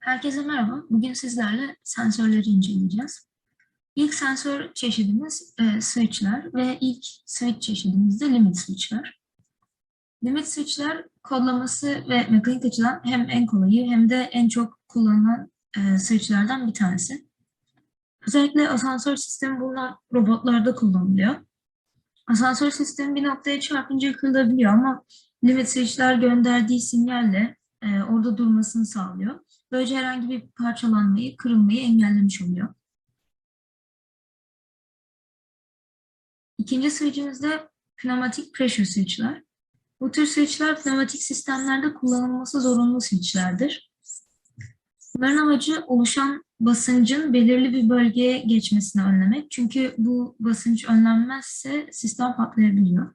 Herkese merhaba. Bugün sizlerle sensörleri inceleyeceğiz. İlk sensör çeşidimiz e, switchler ve ilk switch çeşidimiz de limit switchler. Limit switchler kodlaması ve mekanik açıdan hem en kolayı hem de en çok kullanılan e, switchlerden bir tanesi. Özellikle asansör sistemi bulunan robotlarda kullanılıyor. Asansör sistemi bir noktaya çarpınca kırılabiliyor ama limit switchler gönderdiği sinyalle e, orada durmasını sağlıyor. Böylece herhangi bir parçalanmayı, kırılmayı engellemiş oluyor. İkinci switch'imiz de pneumatic pressure switch'ler. Bu tür switch'ler pneumatik sistemlerde kullanılması zorunlu switch'lerdir. Bunların amacı oluşan basıncın belirli bir bölgeye geçmesini önlemek. Çünkü bu basınç önlenmezse sistem patlayabiliyor.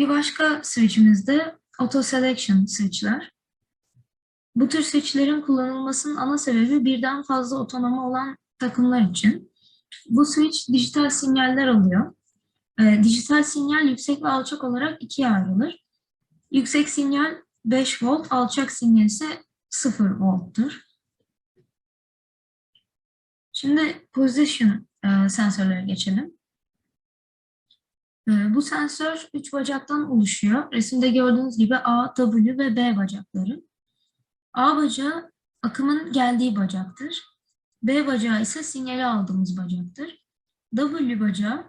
Bir başka switch'imiz de auto selection switch'ler. Bu tür switch'lerin kullanılmasının ana sebebi birden fazla otonomu olan takımlar için. Bu switch dijital sinyaller alıyor. Ee, dijital sinyal yüksek ve alçak olarak ikiye ayrılır. Yüksek sinyal 5 volt, alçak sinyal ise 0 volttur. Şimdi position e, sensörlere geçelim. Ee, Bu sensör üç bacaktan oluşuyor. Resimde gördüğünüz gibi A, W ve B bacakları. A bacağı akımın geldiği bacaktır. B bacağı ise sinyali aldığımız bacaktır. W bacağı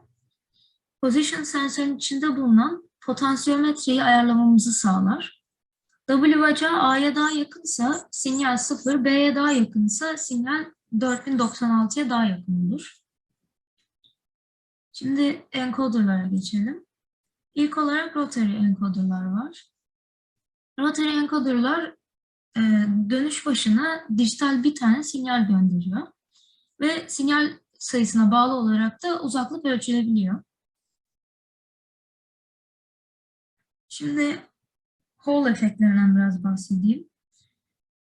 position sensörün içinde bulunan potansiyometreyi ayarlamamızı sağlar. W bacağı A'ya daha yakınsa sinyal 0, B'ye daha yakınsa sinyal 4096'ya daha yakın olur. Şimdi encoderlara geçelim. İlk olarak rotary encoderlar var. Rotary encoderlar e, dönüş başına dijital bir tane sinyal gönderiyor. Ve sinyal sayısına bağlı olarak da uzaklık ölçülebiliyor. Şimdi Hall efektlerinden biraz bahsedeyim.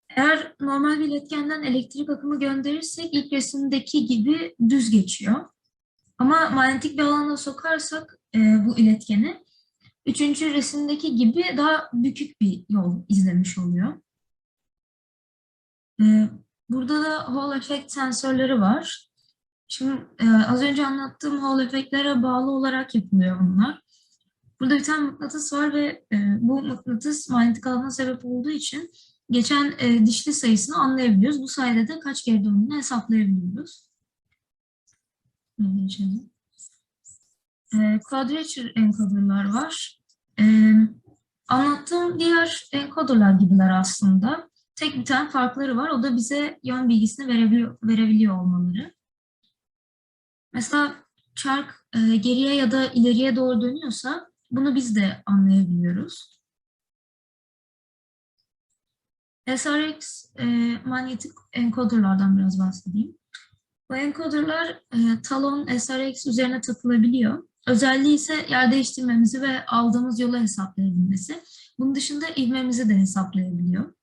Eğer normal bir iletkenden elektrik akımı gönderirsek ilk resimdeki gibi düz geçiyor. Ama manyetik bir alana sokarsak e, bu iletkeni, üçüncü resimdeki gibi daha bükük bir yol izlemiş oluyor. E, burada da Hall effect sensörleri var. Şimdi e, az önce anlattığım Hall efektlere bağlı olarak yapılıyor bunlar. Burada bir tane mıknatıs var ve e, bu mıknatıs manyetik alana sebep olduğu için geçen e, dişli sayısını anlayabiliyoruz. Bu sayede de kaç kere döndüğünü hesaplayabiliyoruz. Geçelim. E, quadrature encoderlar var. E, anlattığım diğer encoderlar gibiler aslında. Tek bir tane farkları var. O da bize yön bilgisini verebiliyor, verebiliyor olmaları. Mesela çark e, geriye ya da ileriye doğru dönüyorsa bunu biz de anlayabiliyoruz. SRX e, manyetik encoderlardan biraz bahsedeyim. Bu encoderlar e, talon SRX üzerine takılabiliyor. Özelliği ise yer değiştirmemizi ve aldığımız yolu hesaplayabilmesi. Bunun dışında ivmemizi de hesaplayabiliyor.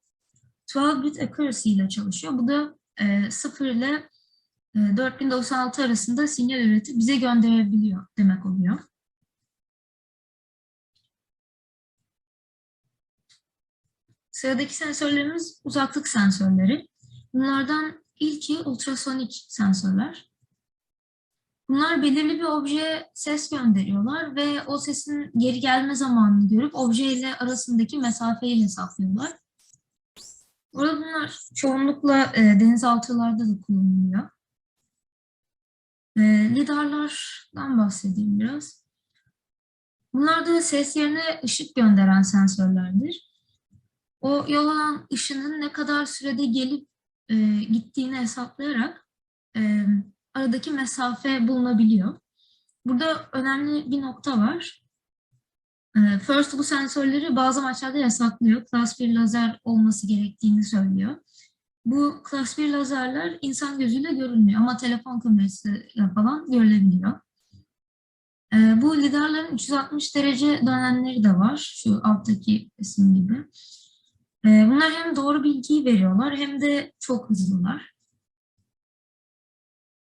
12-bit accuracy ile çalışıyor. Bu da e, 0 ile e, 4096 arasında sinyal üretip bize gönderebiliyor demek oluyor. Sıradaki sensörlerimiz uzaklık sensörleri. Bunlardan ilki ultrasonik sensörler. Bunlar belirli bir objeye ses gönderiyorlar ve o sesin geri gelme zamanını görüp obje ile arasındaki mesafeyi hesaplıyorlar. Burada bunlar çoğunlukla e, denizaltılarda da kullanılıyor. E, lidarlardan bahsedeyim biraz. Bunlar da ses yerine ışık gönderen sensörlerdir. O yol alan ışının ne kadar sürede gelip e, gittiğini hesaplayarak e, aradaki mesafe bulunabiliyor. Burada önemli bir nokta var. E, First bu sensörleri bazı amaçlarda yasaklıyor. Class 1 lazer olması gerektiğini söylüyor. Bu Class 1 lazerler insan gözüyle görülmüyor ama telefon kamerasıyla falan görülebiliyor. E, bu lidarların 360 derece dönenleri de var. Şu alttaki resim gibi. E, bunlar hem doğru bilgiyi veriyorlar hem de çok hızlılar.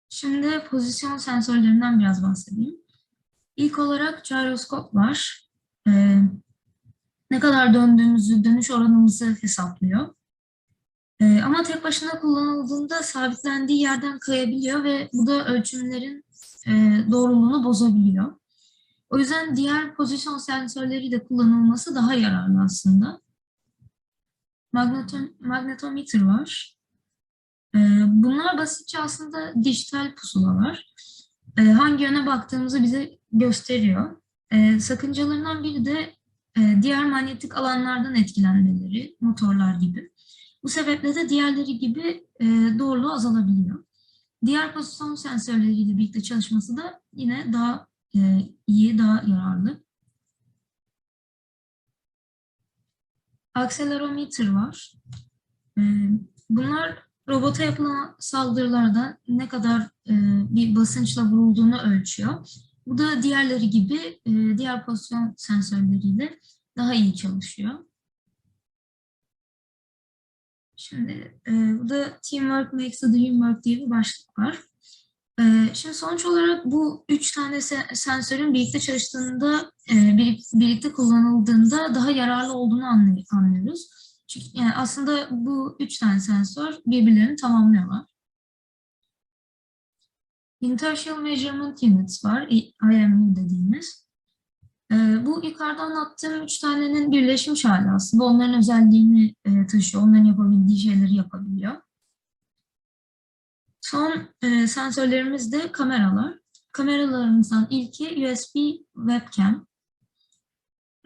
Şimdi pozisyon sensörlerinden biraz bahsedeyim. İlk olarak gyroskop var. Ee, ne kadar döndüğümüzü, dönüş oranımızı hesaplıyor. Ee, ama tek başına kullanıldığında sabitlendiği yerden kayabiliyor ve bu da ölçümlerin e, doğruluğunu bozabiliyor. O yüzden diğer pozisyon sensörleri de kullanılması daha yararlı aslında. Magnetom magnetometer var. Ee, bunlar basitçe aslında dijital pusulalar. Ee, hangi yöne baktığımızı bize gösteriyor. Ee, sakıncalarından biri de e, diğer manyetik alanlardan etkilenmeleri, motorlar gibi. Bu sebeple de diğerleri gibi e, doğruluğu azalabiliyor. Diğer pozisyon sensörleriyle birlikte çalışması da yine daha e, iyi, daha yararlı. Akselerometer var. E, bunlar robota yapılan saldırılarda ne kadar e, bir basınçla vurulduğunu ölçüyor. Bu da diğerleri gibi e, diğer pozisyon sensörleriyle daha iyi çalışıyor. Şimdi e, burada Teamwork Makes the Dream Work diye bir başlık var. E, şimdi sonuç olarak bu üç tane se sensörün birlikte çalıştığında, e, bir, birlikte kullanıldığında daha yararlı olduğunu anlıyoruz. Çünkü yani aslında bu üç tane sensör birbirlerini tamamlıyorlar. Inertial Measurement Units var, IMU dediğimiz. Ee, bu yukarıda anlattığım üç tanenin birleşmiş hali aslında. Onların özelliğini e, taşıyor. Onların yapabildiği şeyleri yapabiliyor. Son e, sensörlerimiz de kameralar. Kameralarımızdan ilki USB webcam.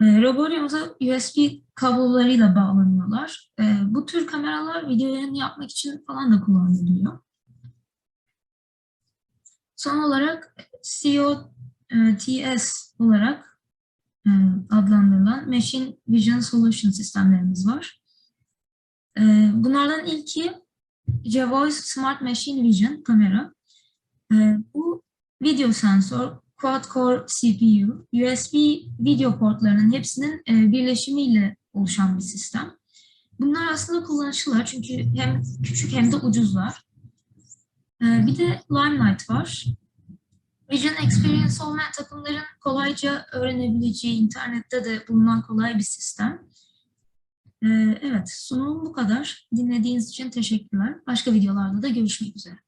E, Roboryumuza USB kablolarıyla bağlanıyorlar. E, bu tür kameralar video yayını yapmak için falan da kullanılıyor. Son olarak COTS olarak e, adlandırılan Machine Vision Solution sistemlerimiz var. E, bunlardan ilki Jevoice Smart Machine Vision kamera. E, bu video sensör, quad-core CPU, USB video portlarının hepsinin birleşimiyle oluşan bir sistem. Bunlar aslında kullanışlılar çünkü hem küçük hem de ucuzlar. Bir de Limelight var. Vision Experience olmayan takımların kolayca öğrenebileceği, internette de bulunan kolay bir sistem. Ee, evet, sunumum bu kadar. Dinlediğiniz için teşekkürler. Başka videolarda da görüşmek üzere.